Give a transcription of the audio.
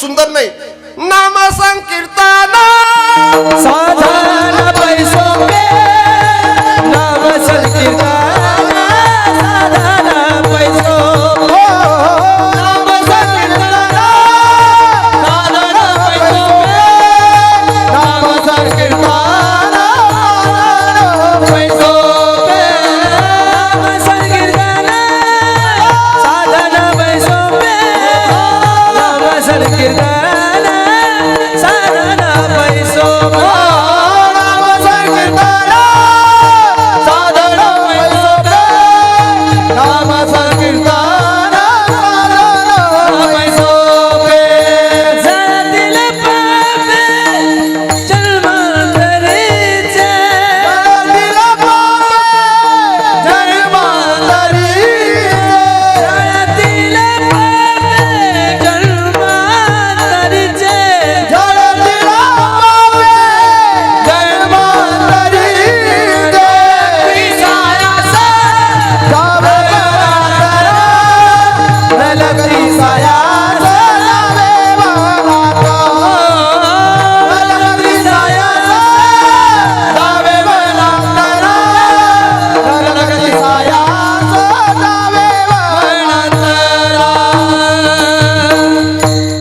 सुंदर नाही. नाम संकीर्तन साधा